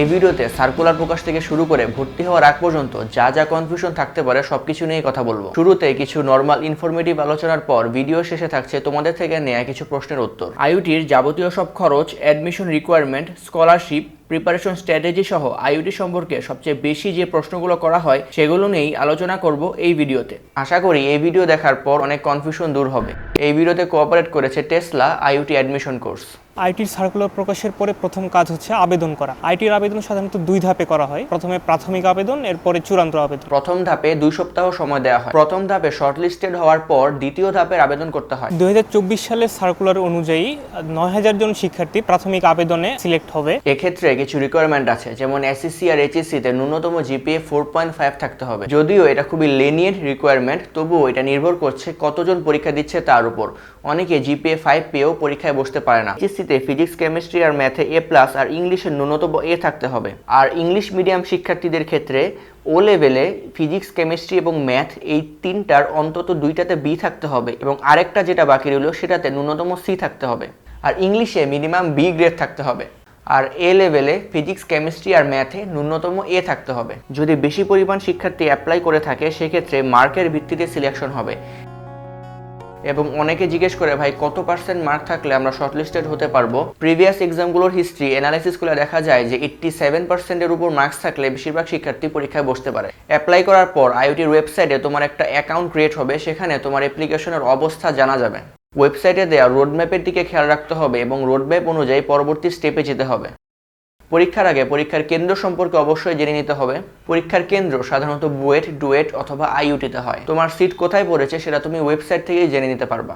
এই ভিডিওতে সার্কুলার প্রকাশ থেকে শুরু করে ভর্তি হওয়ার আগ পর্যন্ত যা যা কনফিউশন থাকতে পারে, সবকিছু নিয়ে কথা বলব। শুরুতে কিছু নর্মাল ইনফরমেটিভ আলোচনার পর ভিডিও শেষে থাকছে তোমাদের থেকে নেওয়া কিছু প্রশ্নের উত্তর। আইউটির যাবতীয় সব খরচ admission requirement scholarship preparation strategy সহ আইউটি সম্পর্কে সবচেয়ে বেশি যে প্রশ্নগুলো করা হয়, সেগুলো নিয়েই আলোচনা করব এই ভিডিওতে। আশা করি এই ভিডিও দেখার পর অনেক কনফিউশন দূর হবে। এই ভিডিওতে কোঅপারেট করেছে টেসলা আইউটি অ্যাডমিশন কোর্স আইটির সার্কুলার প্রকাশের পরে প্রথম কাজ হচ্ছে আবেদন করা। আইটির আবেদন সাধারণত দুই ধাপে করা হয়। প্রথমে প্রাথমিক আবেদন এরপরে চূড়ান্ত আবেদন। প্রথম ধাপে দুই সপ্তাহ সময় দেওয়া হয়। প্রথম ধাপে শর্টলিস্টেড হওয়ার পর দ্বিতীয় ধাপের আবেদন করতে হয়। দুই সালের সার্কুলার অনুযায়ী নয় হাজার জন শিক্ষার্থী প্রাথমিক আবেদনে সিলেক্ট হবে। এক্ষেত্রে কিছু রিকোয়ারমেন্ট আছে যেমন এসএসসি আর এইচএসসি তে ন্যূনতম জিপিএ ফোর পয়েন্ট ফাইভ থাকতে হবে। যদিও এটা খুবই লেনিয়েন্ট রিকোয়ারমেন্ট তবুও এটা নির্ভর করছে কতজন পরীক্ষা দিচ্ছে তার উপর। অনেকে জিপিএ ফাইভ পেয়েও পরীক্ষায় বসতে পারে না। এইচএসসি তে ফিজিক্স, কেমিস্ট্রি আর ম্যাথে এ প্লাস আর ইংলিশের ন্যূনতম এ থাকতে হবে। আর ইংলিশ মিডিয়াম শিক্ষার্থীদের ক্ষেত্রে ও লেভেলে ফিজিক্স, কেমিস্ট্রি এবং ম্যাথ এই তিনটার অন্তত দুইটাতে বি থাকতে হবে এবং আরেকটা যেটা বাকি রইল সেটাতে ন্যূনতম সি থাকতে হবে। আর ইংলিশে মিনিমাম বি গ্রেড থাকতে হবে। আর এ লেভেলে ফিজিক্স, কেমিস্ট্রি আর ম্যাথে ন্যূনতম এ থাকতে হবে। যদি বেশি পরিমাণ শিক্ষার্থী অ্যাপ্লাই করে থাকে, সেক্ষেত্রে মার্কের ভিত্তিতে সিলেকশন হবে। এবং অনেকে জিজ্ঞেস করে, ভাই, কত পার্সেন্ট মার্ক থাকলে আমরা শর্টলিস্টেড হতে পারব? প্রিভিয়াস এক্সামগুলোর হিস্ট্রি অ্যানালাইসিস করে দেখা যায় যে এইট্টি সেভেন পার্সেন্টের উপর মার্কস থাকলে বেশিরভাগ শিক্ষার্থী পরীক্ষায় বসতে পারে। অ্যাপ্লাই করার পর আইওটির ওয়েবসাইটে তোমার একটা অ্যাকাউন্ট ক্রিয়েট হবে, সেখানে তোমার অ্যাপ্লিকেশনের অবস্থা জানা যাবে। ওয়েবসাইটে দেওয়া রোডম্যাপের দিকে খেয়াল রাখতে হবে এবং রোডম্যাপ অনুযায়ী পরবর্তী স্টেপে যেতে হবে। পরীক্ষার আগে পরীক্ষার কেন্দ্র সম্পর্কে অবশ্যই জেনে নিতে হবে। পরীক্ষার কেন্দ্র সাধারণত বুয়েট, ডুয়েট অথবা আইইউটিতে হয়। তোমার সিট কোথায় পড়েছে সেটা তুমি ওয়েবসাইট থেকেই জেনে নিতে পারবা।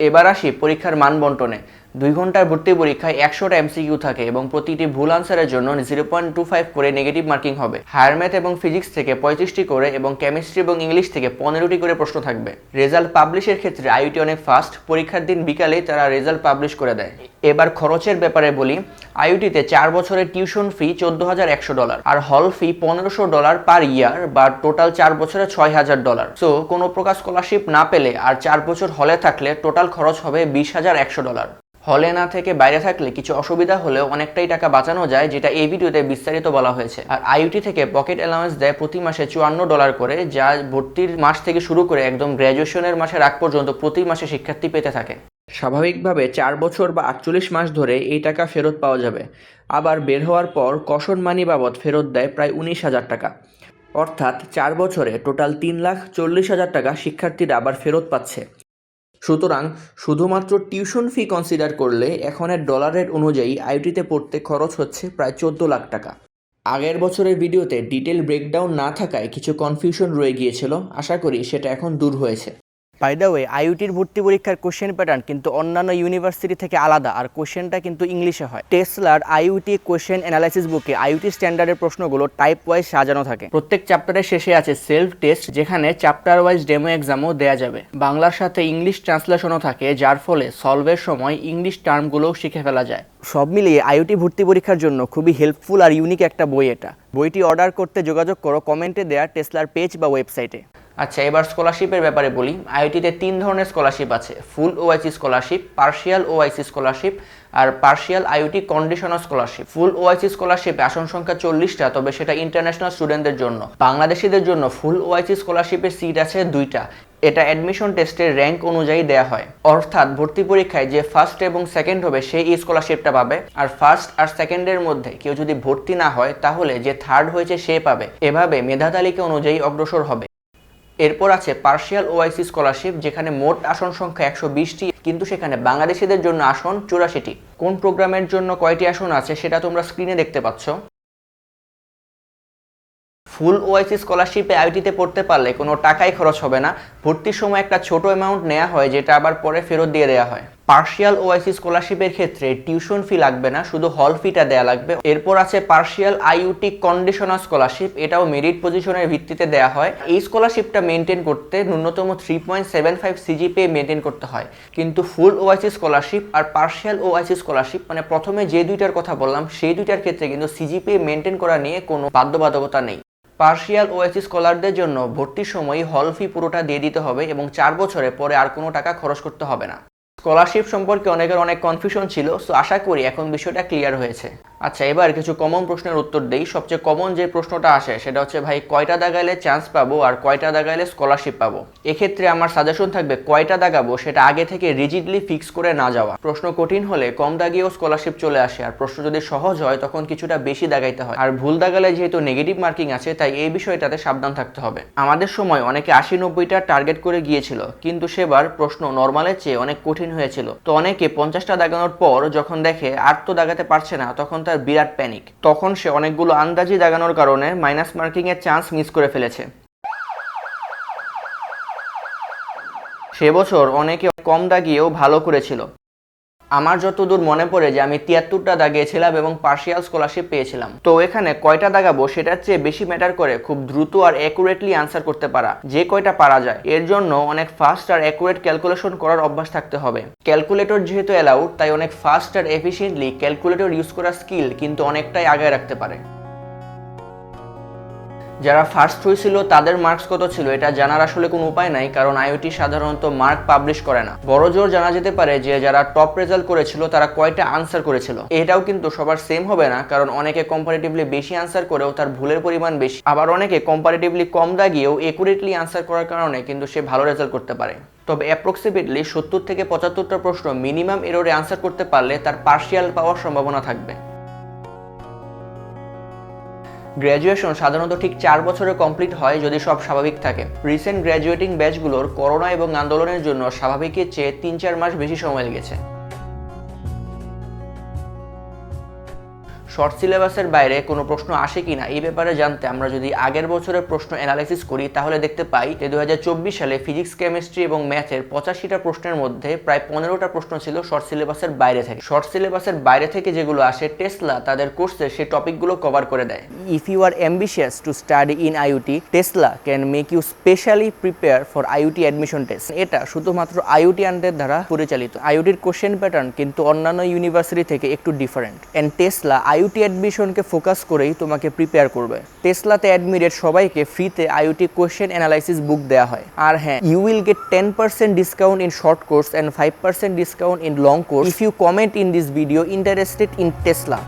এবার আসি পরীক্ষার মান বন্টনে দুই ঘণ্টার ভর্তি পরীক্ষায় একশোটা এমসিকিউ থাকে এবং প্রতিটি ভুল আনসারের জন্য জিরো পয়েন্ট টু ফাইভ করে নেগেটিভ মার্কিং হবে। হায়ার ম্যাথ এবং ফিজিক্স থেকে পঁয়ত্রিশটি করে এবং কেমিস্ট্রি এবং ইংলিশ থেকে পনেরোটি করে প্রশ্ন থাকবে। রেজাল্ট পাবলিশের ক্ষেত্রে আইউটি অনেক ফাস্ট পরীক্ষার দিন বিকালেই তারা রেজাল্ট পাবলিশ করে দেয়। এবার খরচের ব্যাপারে বলি আইউটিতে চার বছরের টিউশন ফি চোদ্দ হাজার একশো ডলার আর হল ফি পনেরোশো ডলার পার ইয়ার বা টোটাল চার বছরে ছয় হাজার ডলার সো কোনো প্রকার স্কলারশিপ না পেলে আর চার বছর হলে থাকলে টোটাল খরচ হবে বিশ হাজার একশো ডলার হলে না থেকে বাইরে থাকলে কিছু অসুবিধা হলেও অনেকটাই টাকা বাঁচানো যায়, যেটা এই ভিডিওতে বিস্তারিত বলা হয়েছে। আর আইউটি থেকে পকেট অ্যালাউন্স দেয় প্রতি মাসে চুয়ান্ন ডলার করে, যা ভর্তির মাস থেকে শুরু করে একদম গ্র্যাজুয়েশনের মাসের আগ পর্যন্ত প্রতি মাসে শিক্ষার্থী পেতে থাকে। স্বাভাবিকভাবে চার বছর বা আটচল্লিশ মাস ধরে এই টাকা ফেরত পাওয়া যাবে। আবার বের হওয়ার পর কশন মানি বাবদ ফেরত দেয় প্রায় উনিশ হাজার টাকা। অর্থাৎ চার বছরে টোটাল তিন লাখ চল্লিশ হাজার টাকা শিক্ষার্থীরা আবার ফেরত পাচ্ছে। সুতরাং শুধুমাত্র টিউশন ফি কনসিডার করলে এখনের ডলার রেট অনুযায়ী আইটিতে পড়তে খরচ হচ্ছে প্রায় চোদ্দ লাখ টাকা। আগের বছরের ভিডিওতে ডিটেল ব্রেকডাউন না থাকায় কিছু কনফিউশন রয়ে গিয়েছিল, আশা করি সেটা এখন দূর হয়েছে। বাই দ্য ওয়ে আইউটির ভর্তি পরীক্ষার কোশ্চেন প্যাটার্ন কিন্তু অন্যান্য ইউনিভার্সিটি থেকে আলাদা, আর কোশ্চেনটা কিন্তু ইংলিশে হয়। টেসলার আইউটি কোশ্চেন অ্যানালাইসিস বুকে আইউটি স্ট্যান্ডার্ডের প্রশ্নগুলো টাইপ ওয়াইজ সাজানো থাকে। প্রত্যেক চ্যাপ্টারের শেষে আছে সেলফ টেস্ট যেখানে চ্যাপ্টার ওয়াইজ ডেমো এক্সামও দেওয়া যাবে। বাংলার সাথে ইংলিশ ট্রান্সলেশনও থাকে, যার ফলে সলভের সময় ইংলিশ টার্মগুলোও শিখে ফেলা যায়। সব মিলিয়ে আইওটি ভর্তি পরীক্ষার জন্য খুবই হেল্পফুল আর ইউনিক একটা বই এটা। বইটি অর্ডার করতে যোগাযোগ করো কমেন্টে দেওয়া টেসলার পেজ বা ওয়েবসাইটে আচ্ছা এবার স্কলারশিপের ব্যাপারে বলি। আইওটিতে তিন ধরনের স্কলারশিপ আছে। Full OIC scholarship partial OIC scholarship আর partial IOT conditional scholarship full OIC স্কলারশিপে আসন সংখ্যা চল্লিশটা, তবে সেটা ইন্টারন্যাশনাল স্টুডেন্টদের জন্য। বাংলাদেশিদের জন্য ফুল ওআইসি স্কলারশিপের সিট আছে দুইটা। এটা অ্যাডমিশন টেস্টের র্যাঙ্ক অনুযায়ী দেয়া হয়। অর্থাৎ ভর্তি পরীক্ষায় যে ফার্স্ট এবং সেকেন্ড হবে, সেই এই স্কলারশিপটা পাবে। আর ফার্স্ট আর সেকেন্ডের মধ্যে কেউ যদি ভর্তি না হয়, তাহলে যে থার্ড হয়েছে, সে পাবে। এভাবে মেধা তালিকা অনুযায়ী অগ্রসর হবে। এরপর আছে পার্শিয়াল ওআইসি স্কলারশিপ যেখানে মোট আসন সংখ্যা একশো বিশটি, কিন্তু সেখানে বাংলাদেশিদের জন্য আসন চুরাশিটি। কোন প্রোগ্রামের জন্য কয়টি আসন আছে সেটা তোমরা স্ক্রিনে দেখতে পাচ্ছ। ফুল ওআইসি স্কলারশিপে আইটিতে পড়তে পারলে কোনো টাকাই খরচ হবে না। ভর্তির সময় একটা ছোট অ্যামাউন্ট নেওয়া হয়, যেটা আবার পরে ফেরত দিয়ে দেওয়া হয়। পার্শিয়াল ওআইসি স্কলারশিপের ক্ষেত্রে টিউশন ফি লাগবে না, শুধু হল ফিটা দেওয়া লাগবে। এরপর আছে পার্শিয়াল আইইউটি কন্ডিশনাল স্কলারশিপ এটাও মেরিট পজিশনের ভিত্তিতে দেওয়া হয়। এই স্কলারশিপটা মেনটেন করতে ন্যূনতম three point seven five CGPA maintain করতে হয়। কিন্তু ফুল ওআইসি স্কলারশিপ আর পার্শিয়াল ওআইসি স্কলারশিপ মানে প্রথমে যে দুইটার কথা বললাম, সেই দুইটার ক্ষেত্রে কিন্তু সিজিপিএ মেনটেন করা নিয়ে কোনো বাধ্যবাধকতা নেই। পার্শিয়াল ওএসি স্কলারদের জন্য ভর্তির সময় হল ফি পুরোটা দিয়ে দিতে হবে এবং চার বছরে পরে আর কোনো টাকা খরচ করতে হবে না। স্কলারশিপ সম্পর্কে অনেকের অনেক কনফিউশন ছিল সো আশা করি এখন বিষয়টা ক্লিয়ার হয়েছে। আচ্ছা এবার কিছু কমন প্রশ্নের উত্তর দেই। সবচেয়ে কমন যে প্রশ্নটা আসে, সেটা হচ্ছে, ভাই, কয়টা দাগাইলে চান্স পাবো আর কয়টা দাগাইলে স্কলারশিপ পাবো? এক্ষেত্রে আমার সাজেশন থাকবে, কয়টা দাগাবো সেটা আগে থেকে রিজিডলি ফিক্স করে না যাওয়া? প্রশ্ন কঠিন হলে কম দাগিয়েও স্কলারশিপ চলে আসে, আর প্রশ্ন যদি সহজ হয়, তখন কিছুটা বেশি দাগাইতে হয়। আর ভুল দাগালে যেহেতু নেগেটিভ মার্কিং আছে, তাই এই বিষয়টাতে সাবধান থাকতে হবে। আমাদের সময় অনেকে আশি নব্বইটা টার্গেট করে গিয়েছিল, কিন্তু সেবার প্রশ্ন নর্মালের চেয়ে অনেক কঠিন হয়েছিল। তো অনেকে পঞ্চাশটা দাগানোর পর যখন দেখে আর তো দাগাতে পারছে না, তখন তার বিরাট প্যানিক তখন সে অনেকগুলো আন্দাজি দাগানোর কারণে মাইনাস মার্কিং এর চান্স মিস করে ফেলেছে। সে বছর অনেকে কম দাগিয়েও ভালো করেছিল। আমার যতদূর মনে পড়ে যে আমি তিয়াত্তরটা দাগিয়েছিলাম এবং পার্শিয়াল স্কলারশিপ পেয়েছিলাম। তো এখানে কয়টা দাগাবো সেটার চেয়ে বেশি ম্যাটার করে খুব দ্রুত আর অ্যাকুরেটলি আনসার করতে পারা, যে কয়টা পারা যায়। এর জন্য অনেক ফাস্ট আর অ্যাকুরেট ক্যালকুলেশন করার অভ্যাস থাকতে হবে। ক্যালকুলেটর যেহেতু অ্যালাউড তাই অনেক ফাস্ট আর এফিসিয়েন্টলি ক্যালকুলেটর ইউজ করার স্কিল কিন্তু অনেকটাই আগায় রাখতে পারে। যারা ফার্স্ট হয়েছিল তাদের মার্কস কত ছিল? এটা জানার আসলে কোনো উপায় নাই, কারণ আইওটি সাধারণত মার্ক পাবলিশ করে না। বড় জোর জানা যেতে পারে যে, যারা টপ রেজাল্ট করেছিল, তারা কয়টা আনসার করেছিল। এটাও কিন্তু সবার সেম হবে না, কারণ অনেকে কম্পারেটিভলি বেশি আনসার করেও তার ভুলের পরিমাণ বেশি। আবার অনেকে কম্পারেটিভলি কম দাগিয়েও একুরেটলি আনসার করার কারণে কিন্তু সে ভালো রেজাল্ট করতে পারে। তবে অ্যাপ্রক্সিমেটলি সত্তর থেকে পঁচাত্তরটা প্রশ্ন মিনিমাম এরোরে আনসার করতে পারলে তার পার্শিয়াল পাওয়ার সম্ভাবনা থাকবে। গ্র্যাজুয়েশন সাধারণত ঠিক চার বছরে কমপ্লিট হয় যদি সব স্বাভাবিক থাকে। রিসেন্ট গ্র্যাজুয়েটিং ব্যাচগুলোর করোনা এবং আন্দোলনের জন্য স্বাভাবিকের চেয়ে তিন চার মাস বেশি সময় লেগেছে। শর্ট সিলেবাসের বাইরে কোনো প্রশ্ন আসে কিনা, এই ব্যাপারে জানতে আমরা যদি আগের বছরের প্রশ্ন অ্যানালাইসিস করি, তাহলে দেখতে পাই যে দুহাজার চব্বিশ সালে ফিজিক্স কেমিস্ট্রি এবং ম্যাথের পঁচাশিটা প্রশ্নের মধ্যে প্রায় পনেরোটা প্রশ্ন ছিল শর্ট সিলেবাসের বাইরে থেকে। শর্ট সিলেবাসের বাইরে থেকে যেগুলো আসে টেসলা তাদের কোর্সে সেই টপিকগুলো কভার করে দেয়। If you are ambitious to study in IUT Tesla can make you specially prepare for IUT admission test এটা শুধুমাত্র আইউটি আন্ডের দ্বারা পরিচালিত। আইউটির কোশ্চেন প্যাটার্ন কিন্তু অন্যান্য ইউনিভার্সিটি থেকে একটু ডিফারেন্ট অ্যান্ড টেসলা আইউটি অ্যাডমিশনকে ফোকাস করেই তোমাকে প্রিপেয়ার করবে। টেসলাতে অ্যাডমিটেড সবাইকে ফ্রিতে আইওটি কোয়েশ্চেন অ্যানালাইসিস বুক দেওয়া হয়। আর হ্যাঁ you will get ten percent discount in short course and five percent discount in long course if you comment in this video interested in Tesla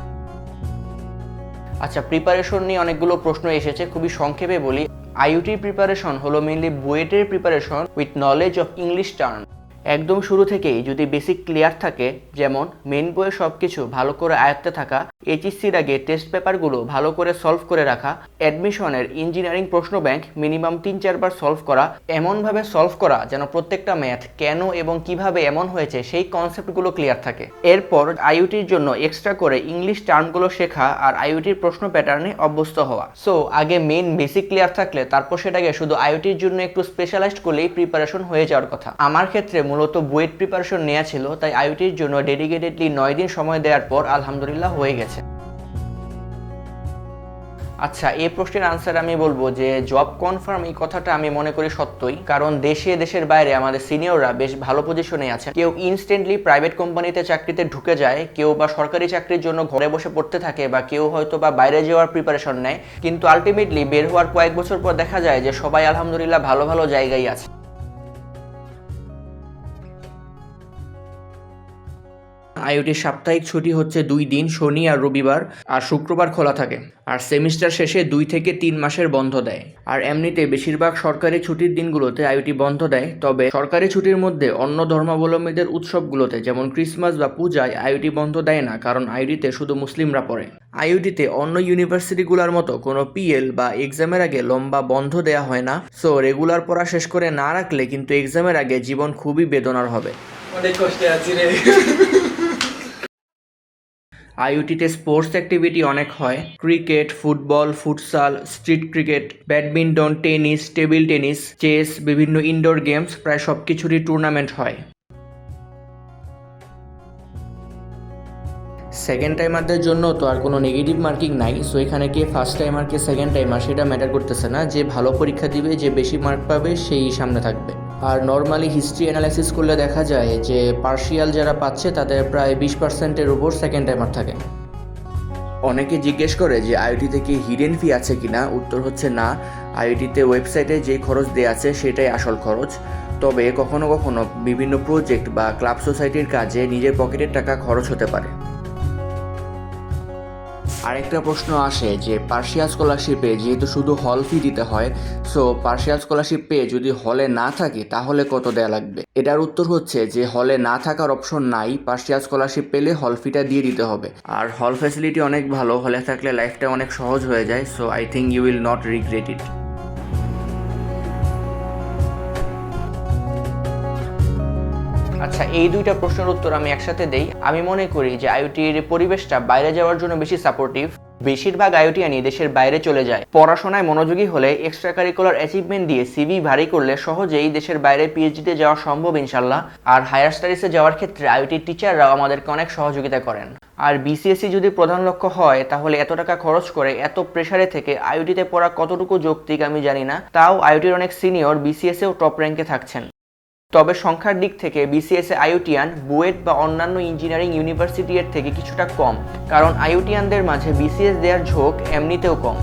আচ্ছা প্রিপারেশন নিয়ে অনেকগুলো প্রশ্ন এসেছে, খুবই সংক্ষেপে বলি। আইউটি প্রিপারেশন হলো মেনলি বুয়েটের preparation with knowledge of English term একদম শুরু থেকেই যদি বেসিক ক্লিয়ার থাকে, যেমন মেন বইয়ে সব কিছু ভালো করে আয়ত্তে থাকা এইচএসসির আগে টেস্ট পেপারগুলো ভালো করে সলভ করে রাখা অ্যাডমিশনের ইঞ্জিনিয়ারিং প্রশ্ন ব্যাংক মিনিমাম তিন চারবার সলভ করা, এমনভাবে সলভ করা যেন প্রত্যেকটা ম্যাথ কেন এবং কীভাবে এমন হয়েছে সেই কনসেপ্টগুলো ক্লিয়ার থাকে। এরপর আইউটির জন্য এক্সট্রা করে ইংলিশ টার্মগুলো শেখা আর আইউটির প্রশ্ন প্যাটার্নে অভ্যস্ত হওয়া। সো আগে মেন বেসিক ক্লিয়ার থাকলে তারপর সেটাকে শুধু আইউটির জন্য একটু স্পেশালাইজড করলেই প্রিপারেশন হয়ে যাওয়ার কথা। আমার ক্ষেত্রে মূলত বুয়েট প্রিপারেশন নেওয়া ছিল, তাই আইউটির জন্য ডেডিকেটেডলি নয় দিন সময় দেওয়ার পর আলহামদুলিল্লাহ হয়ে গেছে। আচ্ছা এই প্রশ্নের আনসার আমি বলব যে জব কনফার্ম এই কথাটা আমি মনে করি সত্যই, কারণ দেশে, দেশের বাইরে আমাদের সিনিয়ররা বেশ ভালো পজিশনে আছে। কেউ ইনস্ট্যান্টলি প্রাইভেট কোম্পানিতে চাকরিতে ঢুকে যায়, কেউ বা সরকারি চাকরির জন্য ঘরে বসে পড়তে থাকে বা কেউ হয়তো বা বাইরে যাওয়ার প্রিপারেশন নেয়, কিন্তু আলটিমেটলি বের হওয়ার কয়েক বছর পর দেখা যায় যে সবাই আলহামদুলিল্লাহ ভালো ভালো জায়গায় আছে। আইওটির সাপ্তাহিক ছুটি হচ্ছে দুই দিন, শনি আর রবিবার, আর শুক্রবার খোলা থাকে। আর সেমিস্টার শেষে দুই থেকে তিন মাসের বন্ধ দেয়। আর এমনিতে বেশিরভাগ সরকারি ছুটির দিনগুলোতে আইওটি বন্ধ দেয়, তবে সরকারি ছুটির মধ্যে অন্য ধর্মাবলম্বীদের উৎসবগুলোতে, যেমন ক্রিসমাস বা পূজায় আইওটি বন্ধ দেয় না, কারণ আইওটিতে শুধু মুসলিমরা পড়ে। আইওটিতে অন্য ইউনিভার্সিটিগুলোর মতো কোনো পিএল বা এক্সামের আগে লম্বা বন্ধ দেয়া হয় না, সো রেগুলার পড়া শেষ করে না রাখলে কিন্তু এক্সামের আগে জীবন খুবই বেদনার হবে। অনেক কষ্টে আছি রে। আইওটিতে স্পোর্টস অ্যাক্টিভিটি অনেক হয়। Cricket football futsal street cricket badminton tennis table tennis chess বিভিন্ন ইনডোর গেমস প্রায় সব কিছুরই টুর্নামেন্ট হয়। সেকেন্ড টাইমারদের জন্য তো আর কোনো নেগেটিভ মার্কিং নাই। সো এখানে কে ফার্স্ট টাইমার কে সেকেন্ড টাইমার সেটা ম্যাটার করতেছে না। যে ভালো পরীক্ষা দিবে, যে বেশি মার্ক পাবে, সেই সামনে থাকবে। আর নর্মালি হিস্ট্রি অ্যানালাইসিস করলে দেখা যায় যে পার্শিয়াল যারা পাচ্ছে, তাদের প্রায় বিশ পার্সেন্টের উপর সেকেন্ড টাইমার থাকে। অনেকে জিজ্ঞেস করে যে আইওটিতে কি হিডেন ফি আছে কিনা? উত্তর হচ্ছে না। আইওটিতে ওয়েবসাইটে যে খরচ দেওয়া আছে, সেটাই আসল খরচ। তবে কখনো কখনো বিভিন্ন প্রজেক্ট বা ক্লাব সোসাইটির কাজে নিজের পকেটের টাকা খরচ হতে পারে। আরেকটা প্রশ্ন আসে যে পার্সিয়াল স্কলারশিপে যেহেতু শুধু হল ফি দিতে হয় সো পার্সিয়াল স্কলারশিপ পেয়ে যদি হলে না থাকে, তাহলে কত দেয়া লাগবে? এটার উত্তর হচ্ছে যে হলে না থাকার অপশন নাই পার্সিয়াল স্কলারশিপ পেলে হল ফিটা দিয়ে দিতে হবে। আর হল ফ্যাসিলিটি অনেক ভালো হলে থাকলে লাইফটা অনেক সহজ হয়ে যায় so I think you will not regret it আচ্ছা এই দুইটা প্রশ্নের উত্তর আমি একসাথে দেই। আমি মনে করি যে আইওটির পরিবেশটা বাইরে যাওয়ার জন্য বেশি সাপোর্টিভ বেশিরভাগ আইওটি আইওটিয়ানি দেশের বাইরে চলে যায়। পড়াশোনায় মনোযোগী হলে এক্সট্রা কারিকুলার অ্যাচিভমেন্ট দিয়ে সিভি ভারী করলে সহজেই দেশের বাইরে পিএইচডিতে যাওয়া সম্ভব ইনশাল্লাহ আর হায়ার স্টাডিজে যাওয়ার ক্ষেত্রে আইওটির টিচাররাও আমাদেরকে অনেক সহযোগিতা করেন। আর বিসিএসসি যদি প্রধান লক্ষ্য হয়, তাহলে এত টাকা খরচ করে এত প্রেসারে থেকে আইওটিতে পড়া কতটুকু যৌক্তিক আমি জানি না। তাও আইওটির অনেক সিনিয়র বিসিএসেও টপ র্যাঙ্কে থাকছেন। তবে সংখ্যার দিক থেকে বিসিএস এ আইওটিয়ান, বুয়েট বা অন্যান্য ইঞ্জিনিয়ারিং ইউনিভার্সিটি এর থেকে কিছুটা কম, কারণ আইওটিয়ানদের মাঝে বিসিএস দেওয়ার ঝোঁক এমনিতেও কম।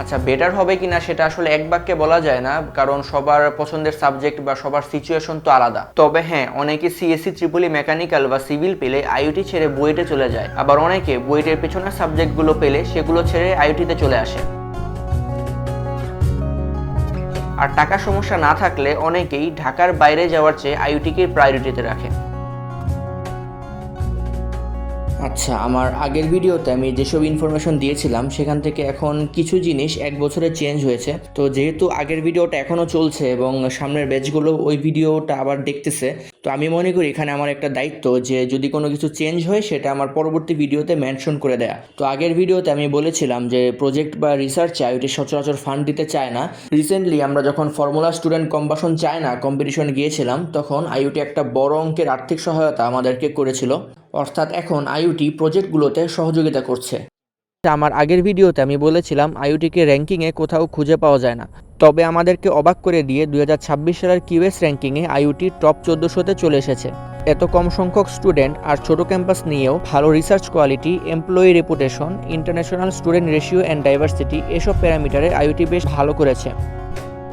আচ্ছা বেটার হবে কিনা সেটা আসলে এক বাক্যে বলা যায় না, কারণ সবার পছন্দের সাবজেক্ট বা সবার সিচুয়েশন তো আলাদা। তবে হ্যাঁ অনেকে সিএসসি ট্রিপলি মেকানিক্যাল বা সিভিল পেলে আইওটি ছেড়ে বুয়েটে চলে যায়। আবার অনেকে বুয়েটের পেছনের সাবজেক্টগুলো পেলে সেগুলো ছেড়ে আইওটিতে চলে আসে। আর টাকার সমস্যা না থাকলে অনেকেই ঢাকার বাইরে যাওয়ার চেয়ে আইওটিকে প্রায়োরিটিতে রাখে। আচ্ছা আমার আগের ভিডিওতে আমি যেসব ইনফরমেশন দিয়েছিলাম, সেখান থেকে এখন কিছু জিনিস এক বছরে চেঞ্জ হয়েছে। তো যেহেতু আগের ভিডিওটা এখনও চলছে এবং সামনের ব্যাচগুলো ওই ভিডিওটা আবার দেখতেছে, তো আমি মনে করি এখানে আমার একটা দায়িত্ব যে যদি কোনো কিছু চেঞ্জ হয়, সেটা আমার পরবর্তী ভিডিওতে মেনশন করে দেয়া। তো আগের ভিডিওতে আমি বলেছিলাম যে প্রজেক্ট বা রিসার্চে আইওটি সচরাচর ফান্ড দিতে চায় না। রিসেন্টলি আমরা যখন ফর্মুলা স্টুডেন্ট কম্বাসন চায় না কম্পিটিশন গিয়েছিলাম, তখন আইওটি একটা বড় অঙ্কের আর্থিক সহায়তা আমাদেরকে করেছিল। অর্থাৎ এখন আইওটি প্রজেক্টগুলোতে সহযোগিতা করছে। আমার আগের ভিডিওতে আমি বলেছিলাম আইওটিকে র্যাঙ্কিংয়ে কোথাও খুঁজে পাওয়া যায় না। তবে আমাদেরকে অবাক করে দিয়ে দু হাজার ছাব্বিশ সালের কিউএস র্যাঙ্কিংয়ে আইওটি টপ চোদ্দোশোতে চলে এসেছে। এত কম সংখ্যক স্টুডেন্ট আর ছোট ক্যাম্পাস নিয়েও ভালো research quality employee reputation international student ratio and diversity এসব প্যারামিটারে আইওটি বেশ ভালো করেছে।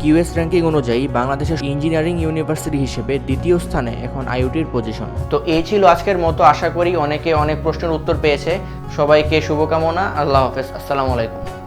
কিউএস র্যাঙ্কিং অনুযায়ী বাংলাদেশের ইঞ্জিনিয়ারিং ইউনিভার্সিটি হিসেবে দ্বিতীয় স্থানে এখন আইওটির পজিশন তো এই ছিল আজকের মতো, আশা করি অনেকে অনেক প্রশ্নের উত্তর পেয়েছে। সবাইকে শুভকামনা, আল্লাহ হাফেজ, আসসালামু আলাইকুম।